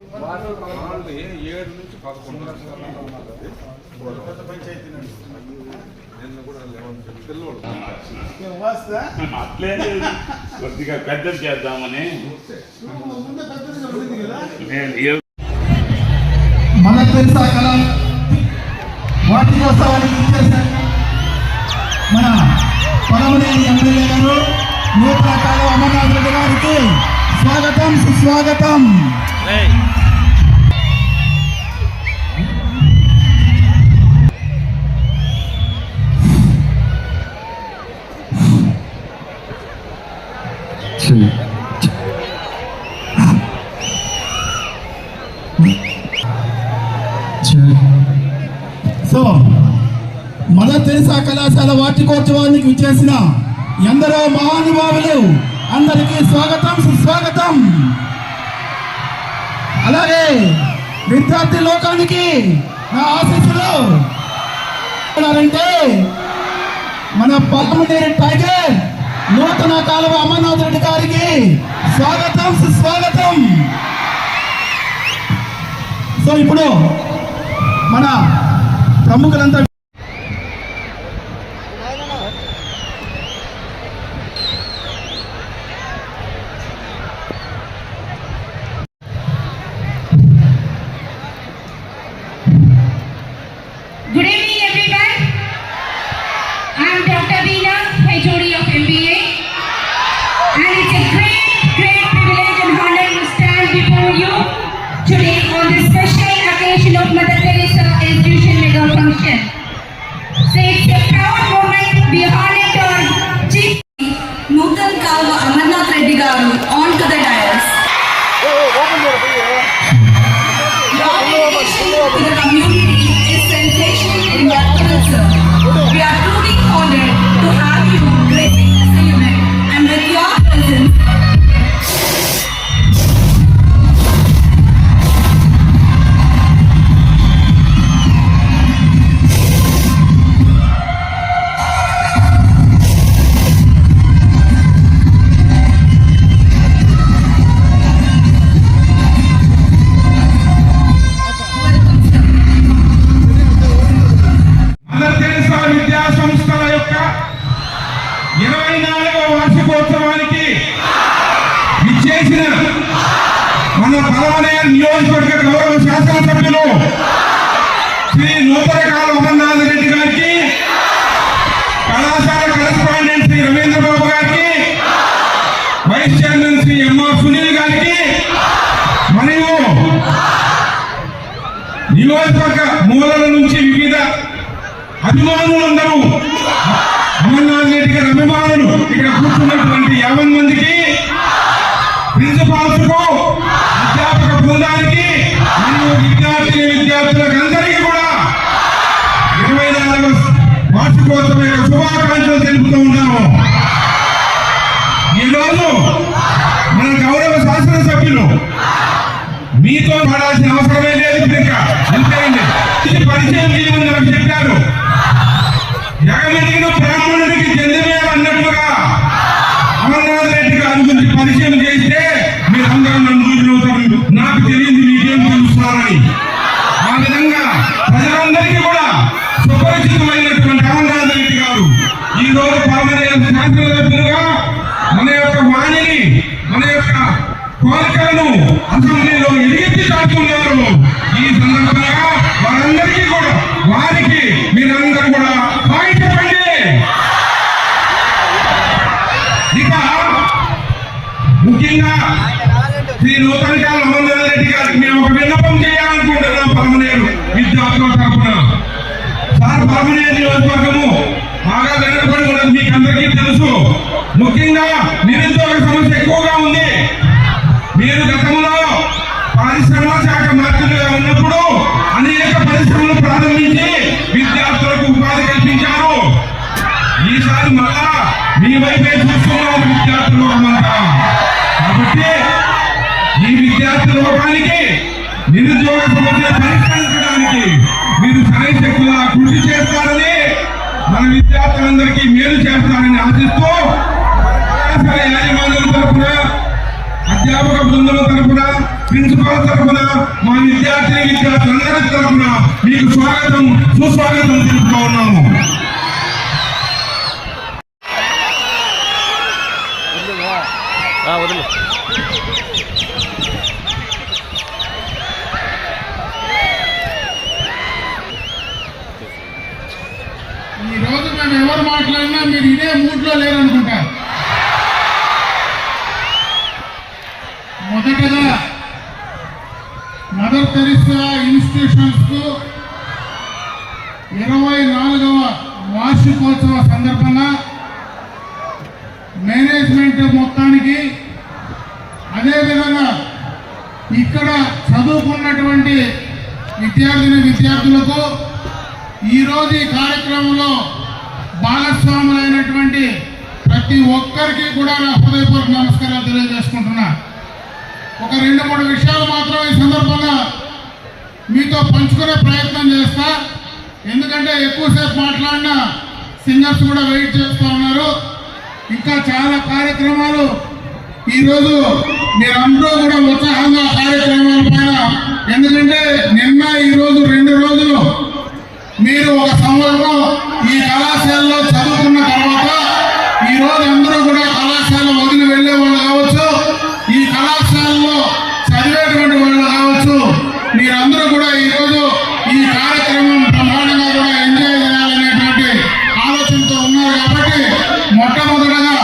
వాళ్ళు ఏడు నుంచి పదకొండు కొద్దిగా పెద్దది చేద్దామని. మన తెలుసా కళ? వాటికోత్సవానికి ఇచ్చేశారు. మన పొలమనేని ఎమ్మెల్యే గారు నూతన కాలం అమర్నాథ్ రెడ్డి గారికి స్వాగతం సుస్వాగతం. సో మదర్ తెరిసా కళాశాల వార్షికోత్సవానికి విచ్చేసిన ఎందరో మహానుభావులు అందరికీ స్వాగతం సుస్వాగతం. అలాగే విద్యార్థి లోకానికి నా ఆశీస్సులు. అంటే మన పల్మనేరి టైగర్ నూతన కాలువ అమర్నాథ్ రెడ్డి గారికి స్వాగతం సుస్వాగతం. సో ఇప్పుడు మన ప్రముఖులంతా నియోజకవర్గ గౌరవ శాసనసభ్యులు శ్రీ నూతనకాల అమర్నాథ్ రెడ్డి గారికి కళాశాల కరెస్పాండెంట్ శ్రీ రవీంద్ర బాబు గారికి vice chairman Shri MR Sunil గారికి మరియు నియోజకవర్గ మూలల నుంచి వివిధ అభిమానులందరూ అమర్నాథ్ రెడ్డి గారి అభిమానులు ఇక్కడ కూర్చున్నటువంటి యాభై మందికి వార్షికోత్సవ శుభాకాంక్షలు తెలుపుతూ ఉన్నాము. ఈరోజు మన గౌరవ శాసనసభ్యులు మీతో పడాల్సిన అవసరమే లేదు ఇంకా అంతేండి ఇది పరిచయం చేయమని నాకు చెప్పారు. జగమెదిగిన బ్రాహ్మణుడికి చెందినవేలు అన్నట్లుగా అమర్నాథ్ రెడ్డి గారి గురించి పరిచయం చేస్తే మీరందరూ నన్ను చూసినవుతారు నాకు తెలియదు మీకేం తెలుస్తున్నారని శ్రీ నూతన కాల అమర్నాథ్ రెడ్డి గారికి మేము ఒక విన్నపం చేయాలనుకుంటున్నాం పరమనేరు. విద్యార్థుల తరఫున సార్ పరమనేరు నియోజకవర్గము బాగా వెనకబడి ఉన్నది మీకు అందరికీ తెలుసు. ముఖ్యంగా నిరుద్యోగ సమస్య ఎక్కువగా ఉంది. మీరు గతంలో పరిశ్రమ శాఖ మంత్రులుగా ఉన్నప్పుడు అనేక విద్యార్థి నిరుద్యోగ సమస్య పరిష్కరించడానికి మీరు సరైన కృషి చేస్తారని మన విద్యార్థులందరికీ మేలు చేస్తారని ఆశిస్తూ కళాశాల యాజమాన్యం తరపున అధ్యాపక బృందం తరఫున ప్రిన్సిపాల్ తరఫున మా విద్యార్థిని విద్యార్థులందరి తరఫున మీకు స్వాగతం సుస్వాగతం తెలుపుతా ఉన్నాము. ఎవరు మాట్లాడినా మీరు ఇదే మూడ్లో లేరనుకుంటారు మొదటగా మదర్ తెరిసా ఇన్స్టిట్యూషన్స్కు ఇరవై నాలుగవ వార్షికోత్సవ సందర్భంగా మేనేజ్మెంట్ మొత్తానికి అదేవిధంగా ఇక్కడ చదువుకున్నటువంటి విద్యార్థిని విద్యార్థులకు ఈరోజు ఈ కార్యక్రమంలో భాగస్వాములైనటువంటి ప్రతి ఒక్కరికి కూడా నా హృదయపూర్వక నమస్కారాలు తెలియజేసుకుంటున్నా. ఒక రెండు మూడు విషయాలు మాత్రం ఈ సందర్భంగా మీతో పంచుకునే ప్రయత్నం చేస్తా. ఎందుకంటే ఎక్కువసేపు మాట్లాడిన సింగర్స్ కూడా వెయిట్ చేస్తూ ఉన్నారు. ఇంకా చాలా కార్యక్రమాలు. ఈరోజు మీరందరూ కూడా ఉత్సాహంగా కార్యక్రమాల పైన. ఎందుకంటే నిన్న ఈరోజు రెండు రోజులు మీరు ఒక సంవత్సరం ఈ కళాశాలలో చదువుకున్న తర్వాత ఈ రోజు అందరూ కూడా కళాశాల వదిలి వెళ్ళే వాళ్ళు కావచ్చు ఈ కళాశాలలో చదివేటువంటి వాళ్ళు కావచ్చు మీరందరూ కూడా ఈరోజు ఈ కార్యక్రమం బ్రహ్మాండంగా కూడా ఎంజాయ్ చేయాలనేటువంటి ఆలోచనతో ఉన్నారు కాబట్టి మొట్టమొదటగా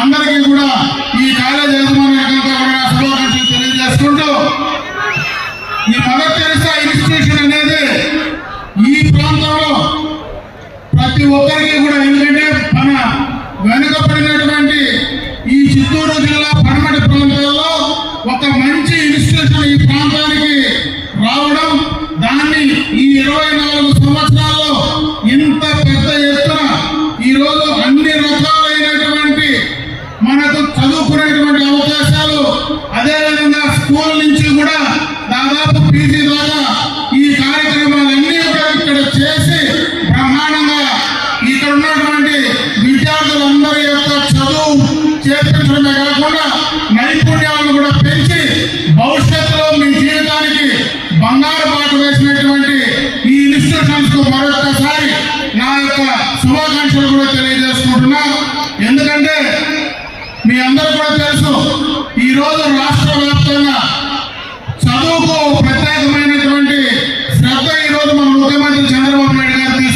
అందరికీ కూడా ఈ కాలేజ్ యజమానులకంతా కూడా శుభాకాంక్షలు తెలియజేసుకుంటూ ఈ మదర్ తెరిసా ఇన్స్టిట్యూషన్ అనేది ఈ ప్రాంతంలో ప్రతి ఒక్కరికి కూడా ఎందుకంటే మన వెనుక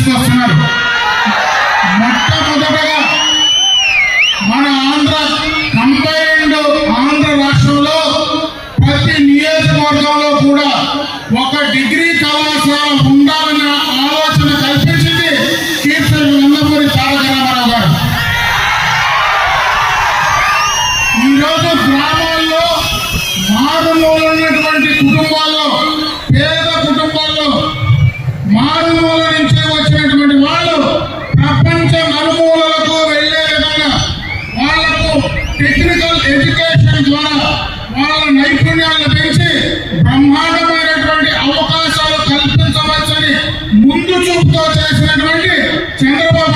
situacional. ముందు చేసినటువంటి చంద్రబాబు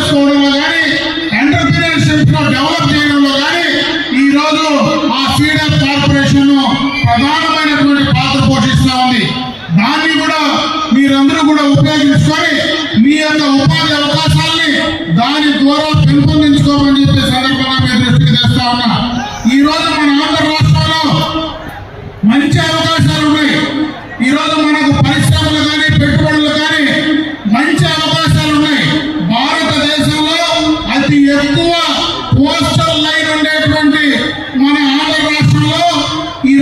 చేసుకోవడంలో కానీ ఎంటర్ప్రీనర్షిప్లో డెవలప్ చేయడంలో కానీ ఈ రోజు ఆ ఫీడర్ కార్పొరేషన్ ప్రధానమైనటువంటి పాత్ర పోషిస్తా ఉంది. దాన్ని కూడా మీరందరూ కూడా ఉపయోగించుకొని మీ యొక్క ఉపాధి అవకాశాలని దాని ద్వారా పెంపొందించుకోమని చెప్పే సందర్భంగా మీ దృష్టికి తెస్తా ఉన్నా. ఈ రోజు మన ఆంధ్ర రాష్ట్రంలో మంచి అవకాశాలు ఉన్నాయి. ఈ రోజు మనకు పరిశ్రమలు కానీ పెట్టుబడులు మన ఆంధ్ర రాష్ట్రంలో ఈ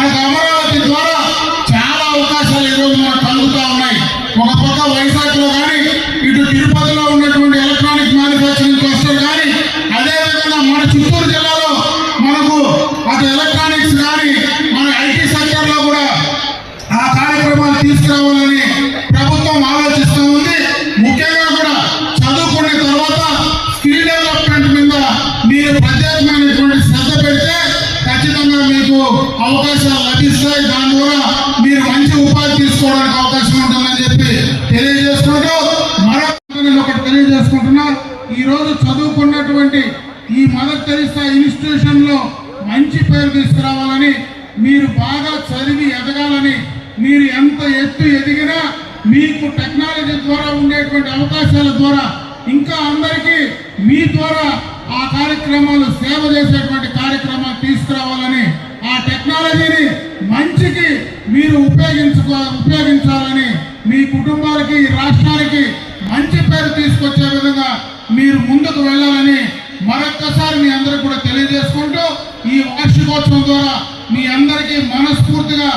మనకు అమర అవకాశాలు లభిస్తాయి దాని ద్వారా మీరు మంచి ఉపాధి తీసుకోవడానికి అవకాశం ఉంటుందని చెప్పి తెలియజేసుకుంటూ మరొక నేను ఒకటి తెలియజేసుకుంటున్నా ఈ రోజు చదువుకున్నటువంటి ఈ మదర్ తెరిసా ఇన్స్టిట్యూషన్లో మంచి పేరు తీసుకురావాలని మీరు బాగా చదివి ఎదగాలని మీరు ఎంత ఎత్తు ఎదిగినా మీకు టెక్నాలజీ ద్వారా ఉండేటువంటి అవకాశాల ద్వారా ఇంకా అందరికీ మీ ద్వారా ఆ కార్యక్రమాలు సేవ చేసేటువంటి కార్యక్రమాలు తీసుకురావాలని ఆ టెక్నాలజీని మంచికి మీరు ఉపయోగించుకో ఉపయోగించాలని మీ కుటుంబాలకి రాష్ట్రానికి మంచి పేరు తీసుకొచ్చే విధంగా మీరు ముందుకు వెళ్ళాలని మరొక్కసారి మీ అందరికి కూడా తెలియజేసుకుంటూ ఈ వార్షికోత్సవం ద్వారా మీ అందరికీ మనస్ఫూర్తిగా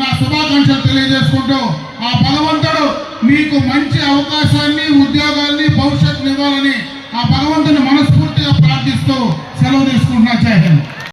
నా శుభాకాంక్షలు తెలియజేసుకుంటూ ఆ భగవంతుడు మీకు మంచి అవకాశాన్ని ఉద్యోగాల్ని భవిష్యత్తుని ఇవ్వాలని ఆ భగవంతుని మనస్ఫూర్తిగా ప్రార్థిస్తూ సెలవు తీసుకుంటున్నా. చేయండి